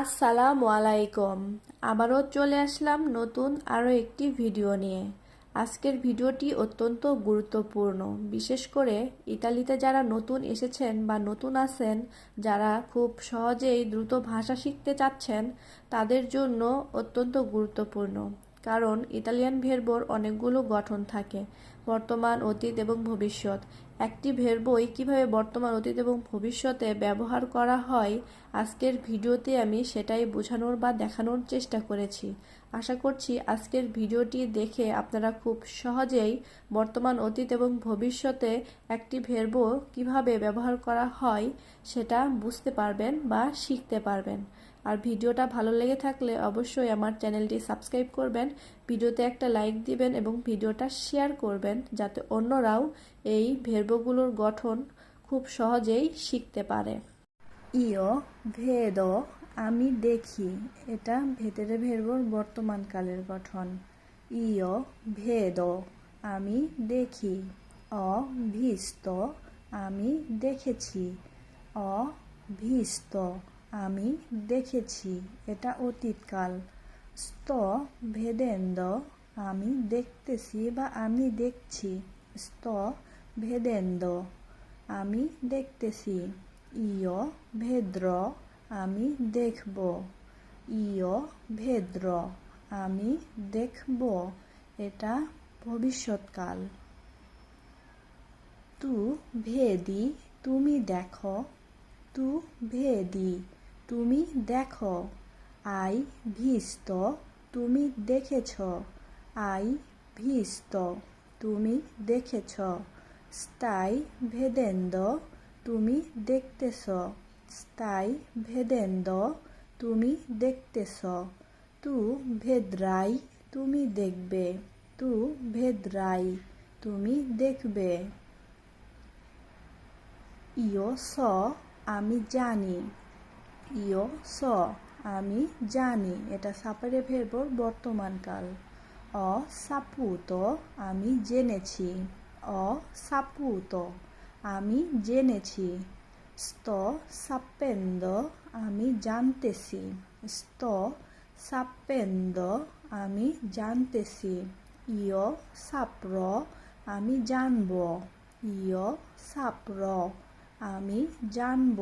আসসালামু আলাইকুম আবারও চলে আসলাম নতুন আরও একটি ভিডিও নিয়ে। আজকের ভিডিওটি অত্যন্ত গুরুত্বপূর্ণ। বিশেষ করে ইতালিতে যারা নতুন এসেছেন বা নতুন আছেন, যারা খুব সহজেই দ্রুত ভাষা শিখতে চাচ্ছেন, তাদের জন্য অত্যন্ত গুরুত্বপূর্ণ। কারণ ইতালিয়ান ভেরবোর অনেকগুলো গঠন থাকে, বর্তমান, অতীত এবং ভবিষ্যৎ। একটি ভেরবই কীভাবে বর্তমান, অতীত এবং ভবিষ্যতে ব্যবহার করা হয়, আজকের ভিডিওতে আমি সেটাই বোঝানোর বা দেখানোর চেষ্টা করেছি। আশা করছি আজকের ভিডিওটি দেখে আপনারা খুব সহজেই বর্তমান অতীত এবং ভবিষ্যতে একটি ভেরব কীভাবে ব্যবহার করা হয় সেটা বুঝতে পারবেন বা শিখতে পারবেন। আর ভিডিওটা ভালো লেগে থাকলে অবশ্যই আমার চ্যানেলটি সাবস্ক্রাইব করবেন, ভিডিওতে একটা লাইক দিবেন এবং ভিডিওটা শেয়ার করবেন যাতে অন্যরাও এই ভেরবগুলোর গঠন খুব সহজেই শিখতে পারে। ইয় ভেদ আমি দেখি, এটা ভেতরে ভেরবর বর্তমানকালের গঠন। ইয় ভেদ, আমি দেখি। অভিস্ত আমি দেখেছি। অভিস্ত আমি দেখেছি, এটা অতীতকাল। স্ত ভেদেন্দ, আমি দেখতেছি বা আমি দেখছি। স্ত ভেদেন্দ, আমি দেখতেছি। ইয় ভেদ্র আমি দেখব। ইয় ভেদ্র, আমি দেখব। এটা ভবিষ্যৎকাল। তু ভেদি, তুমি দেখো। তু ভেদি, তুমি দেখো। আই ভিস্ত, তুমি দেখেছ। আই ভিস্ত, তুমি দেখেছ। স্তাই ভেদেন্দ, তুমি দেখতেছ। স্তাই ভেদেন্দ তুমি দেখতেছ। তু ভেদ্রাই তুমি দেখবে। তু ভেদ্রাই তুমি দেখবে। ইয় স আমি জানি। ইয় স আমি জানি। এটা সাপারে ভেরবর বর্তমানকাল অ সাপুত আমি জেনেছি। অ সাপুত আমি জেনেছি। স্ত সাপেন্দ আমি জানতেছি স্ত সাপেন্দ আমি জানতেছি ইয় সাপ্র আমি জানব ইয় সাপ্র আমি জানব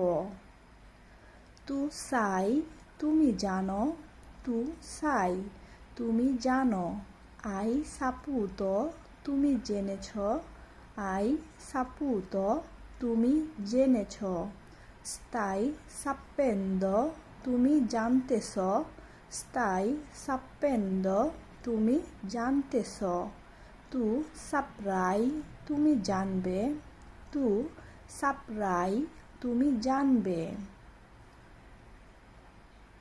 তু সাই তুমি জানো তু সাই তুমি জানো আই সাপুত তুমি জেনেছ আই সাপুত তুমি জেনেছ। স্তাই সাপ্পেন্দ তুমি জানতেছ। স্তাই সাপ্পেন্দ তুমি জানতেছ। তু সাপ্রাই তুমি জানবে। তু সাপ্রাই তুমি জানবে।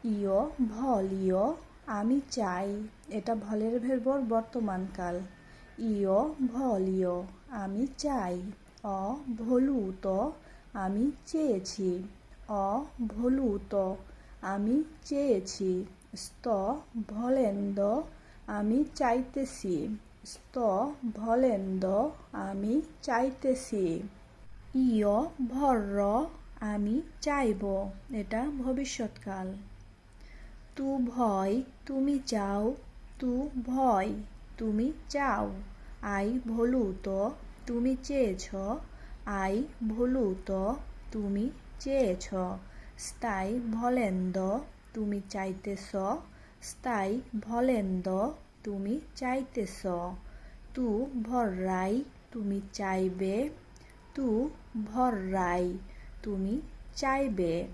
ইয় ভলিয় আমি চাই। এটা ভলের ভেরবর বর্তমানকাল ইয় ভলিয় আমি চাই। অ ভলুত আমি চেয়েছি। অ ভলুত আমি চেয়েছি। স্ত ভলেন্দ আমি চাইতেছি। স্ত ভলেন্দ আমি চাইতেছি। ইয় ভর্র আমি চাইব। এটা ভবিষ্যৎকাল। তু ভয় তুমি চাও, তু ভয় তুমি চাও। আই ভলুত তুমি চেয়েছ। আই ভলুত, তুমি চেয়েছ। স্তাই ভলেন্দ, তুমি চাইতেছ। স্তাই ভলেন্দ, তুমি চাইতেছ। তু ভররাই, তুমি চাইবে। তু ভররাই, তুমি চাইবে।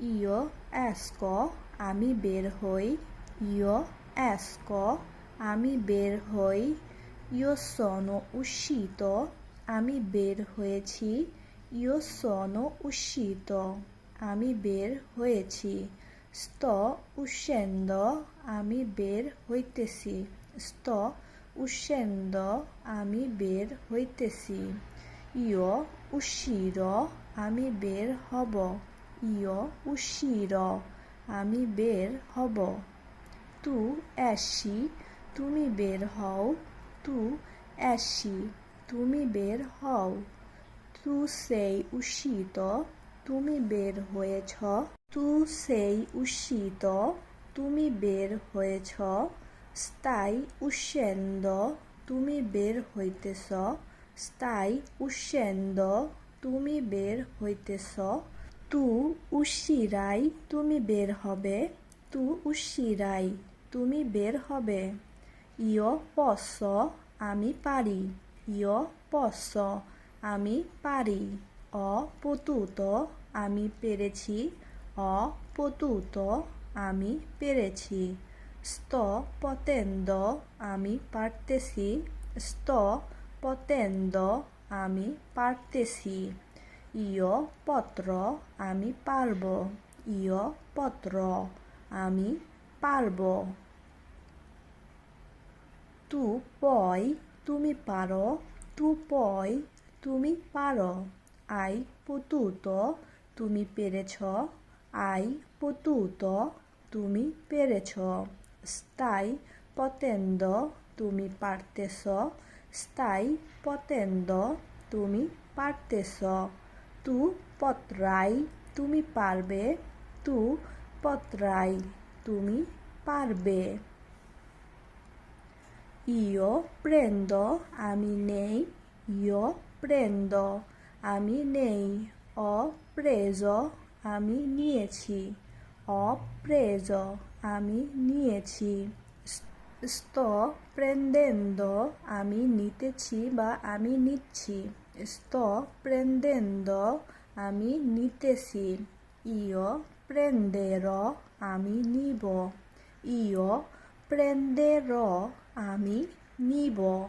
ইয় অ্যাস্ক আমি বের হই। ইয় অ্যাস্ক আমি বের হই ইয় সন উষিত আমি বের হয়েছি ইয় সন উষিত আমি বের হয়েছি। স্ত উষেন্দ আমি বের হইতেছি। স্ত উষেন্দ আমি বের হইতেছি। ইয় উশির আমি বের হব। ইয় উশির আমি বের হব। তু অ্যাসি তুমি বের হও, তু অ্যাসি তুমি বের হও। তু সেই উষিত তুমি বের হয়েছ। তু সেই উষিত তুমি বের হয়েছ। স্থায়ী উষ্যেন্দ তুমি বের হইতেছ। স্থায়ী উষ্যেন্দ তুমি বের হইতেছ। তু উশিরাই, তুমি বের হবে। তু উশিরাই, তুমি বের হবে। ইয় পস আমি পারি ইয় পস আমি পারি অপতুত আমি পেরেছি অপতুত আমি পেরেছি স্ত পতেন্দ আমি পারতেছি স্ত পতেন্দ আমি পারতেছি ইয় পত্র আমি পারব ইয় পত্র আমি পারব তু পয় তুমি পারো, তু পয় তুমি পারো। আই পতুত তুমি পেরেছ, আই পতুত তুমি পেরেছ। স্থায়ী পতেন্দ তুমি পারতেছ, স্থায়ী পতেন্দ তুমি পারতেছ। তু পত্রাই তুমি পারবে, তু পত্রাই তুমি পারবে। ইয় প্রেন্দ আমি নেই ইয় প্রেন্দ আমি নেই অপ্রেজ আমি নিয়েছি অপ্রেজ আমি নিয়েছি স্ত প্রেন্দেন্দ আমি নিতেছি বা আমি নিচ্ছি স্ত প্রেন্দেন্দ আমি নিতেছি ইয় প্রেন্দের আমি নিব ইয় প্রেন্দের আমি নিব।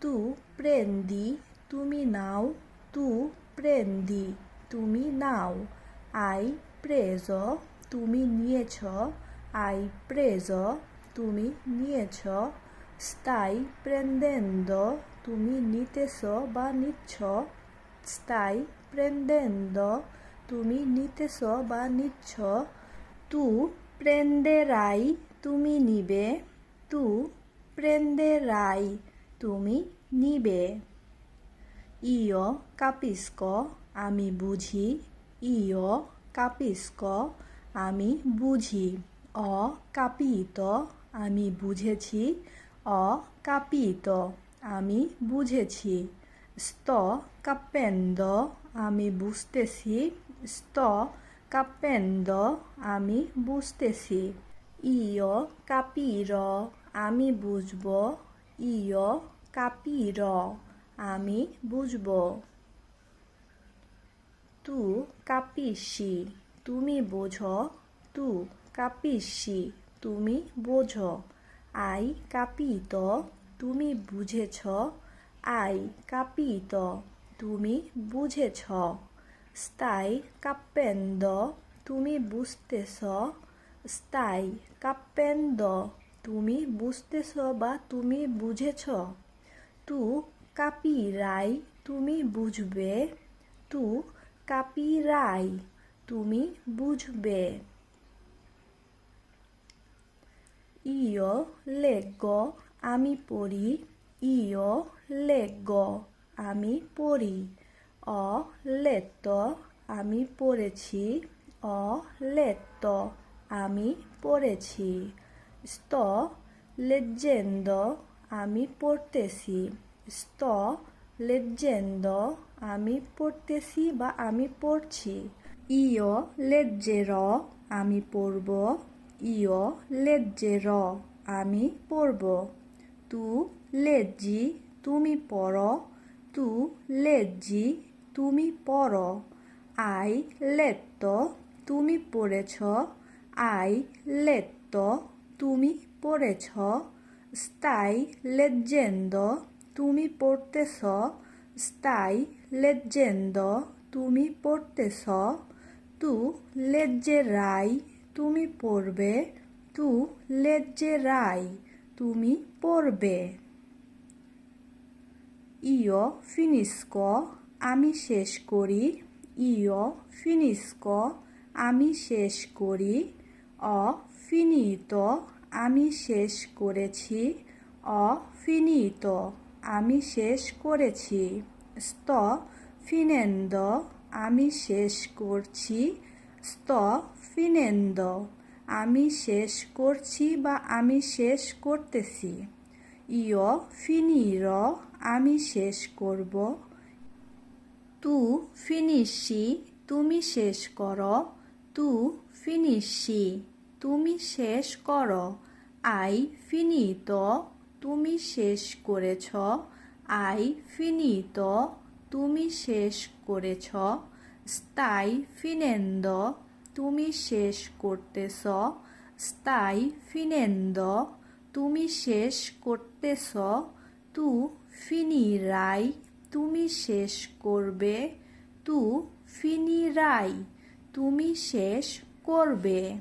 তু প্রেন্দি, তুমি নাও। তু প্রেন্দি, তুমি নাও। আই প্রেজ, তুমি নিয়েছ। আই প্রেজ, তুমি নিয়েছ। স্থায়ী প্রেন্দেন্দ, তুমি নিতেছ বা নিচ্ছ। স্থায়ী প্রেন্দেন্দ, তুমি নিতেছ বা নিচ্ছ। তু প্রেন্দেরাই তুমি নিবে তু প্রেন্দে প্রেন্দেরাই তুমি নিবে। ইয় কাপিস্ক, আমি বুঝি। ইয় কাপিস্ক, আমি বুঝি। অ কাপিত, আমি বুঝেছি। অ কাপিত, আমি বুঝেছি। স্ত কাপেন্দ আমি বুঝতেছি। স্ত কাপেন্দ আমি বুঝতেছি। ইয় কাপির আমি বুঝব ইয় কাপির আমি বুঝব তু কাপিসি তুমি বোঝো তু কাপিসি তুমি বোঝো আই কাপিত তুমি বুঝেছ আই কাপিত তুমি বুঝেছ স্থায়ী কাপ্পেন্দ তুমি বুঝতেছ স্থায়ী কাপ্পেন্দ তুমি বুঝতেছ বা তুমি বুঝেছ? তু কাপি রাই তুমি বুঝবে। তু কাপি রাই তুমি বুঝবে। ইয় লেগ আমি পড়ি। ইয় লেগ আমি পড়ি। অ লেত আমি পড়েছি। অ লেত আমি পড়েছি। স্ত লেজেন্দ আমি পড়তেছি। স্ত লেজেন্দ আমি পড়তেছি বা আমি পড়ছি। ইয় লেজ্জের আমি পড়ব। ইয় লেজ্জের আমি পড়ব। তু লেজ্জি তুমি পড়ো। তু লেজ্জি তুমি পড়ো। আই লেত্ত তুমি পড়েছ। আই লেত্ত তুমি পড়েছ। স্থায়ী লেজেন্দ তুমি পড়তেছ। স্থায়ী লেজেন্দ তুমি পড়তেছ। তু লেজ্জেরাই তুমি পড়বে। তু লেজ্জে রাই তুমি পড়বে। ইয় ফিনিস্ক আমি শেষ করি। ইয় ফিনিস্ক আমি শেষ করি। অ ফিনিত আমি শেষ করেছি। অফিনিত, আমি শেষ করেছি। স্ত ফিনেন্দ আমি শেষ করছি। স্ত finendo আমি শেষ করছি বা আমি শেষ করতেছি। io finirò আমি শেষ করব। তু ফিনিশি তুমি শেষ করো। তু ফিনিশি তুমি শেষ করো। আই ফিনিত, তুমি শেষ করেছ। আই ফিনিত, তুমি শেষ করেছ। স্তাই ফিনেন্দ, তুমি শেষ করতেছ। স্তাই ফিনেন্দ, তুমি শেষ করতেছ। তু ফিনি রাই, তুমি শেষ করবে। তু ফিনি রাই, তুমি শেষ করবে।